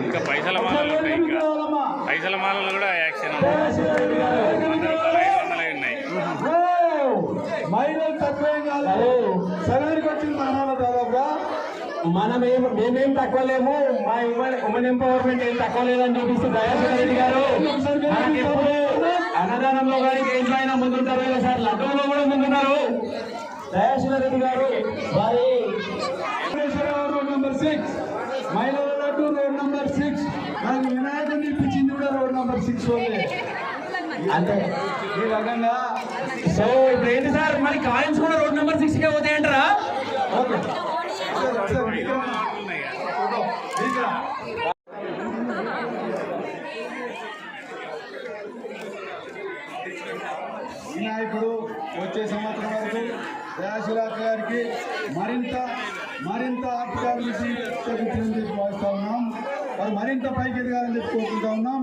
ఇంకా పైసల మాలలు ఉంటాయి ఇంకా. పైసల మాలలు కూడా యాక్షన్ వంద రూపాయలు ఐదు వందలు ఉన్నాయి మహిళలు తక్కువేం కాదు. సగరికి వచ్చింది మన దాదాపుగా. మనం ఏం మేమేం తక్కువ లేము మా ఉమెన్ ఉమెన్ ఎంపవర్మెంట్ ఏం తక్కువ లేదని చూపిస్తూ దయాకర్ రెడ్డి గారు అన్నదానంలో కానీ దేంట్లో అయినా ముందుంటారు. కదా సార్ లడ్డూలో కూడా ముందున్నారు. దయాశీల రెడ్డి గారు వారి నంబర్ సిక్స్. మహిళల లడ్డు రోడ్ నంబర్ సిక్స్ నాకు వినాయకుడిని ఇప్పించింది కూడా రోడ్ నంబర్ సిక్స్ వాళ్ళే. అంటే ఈ రకంగా. సో ఇప్పుడు ఏంటి సార్? మరి కాయిన్స్ కూడా రోడ్ నెంబర్ సిక్స్ కే పోతాయంటారా? ఓకే. వినాయకుడు వచ్చే సంవత్సరం వరకు దయాశిలాఖ గారికి మరింత మరింత ఆర్థిక అభివృద్ధి చెందుతుందని చెప్పి మరింత పైకి ఎదగాలని చెప్పుకుంటా ఉన్నాం.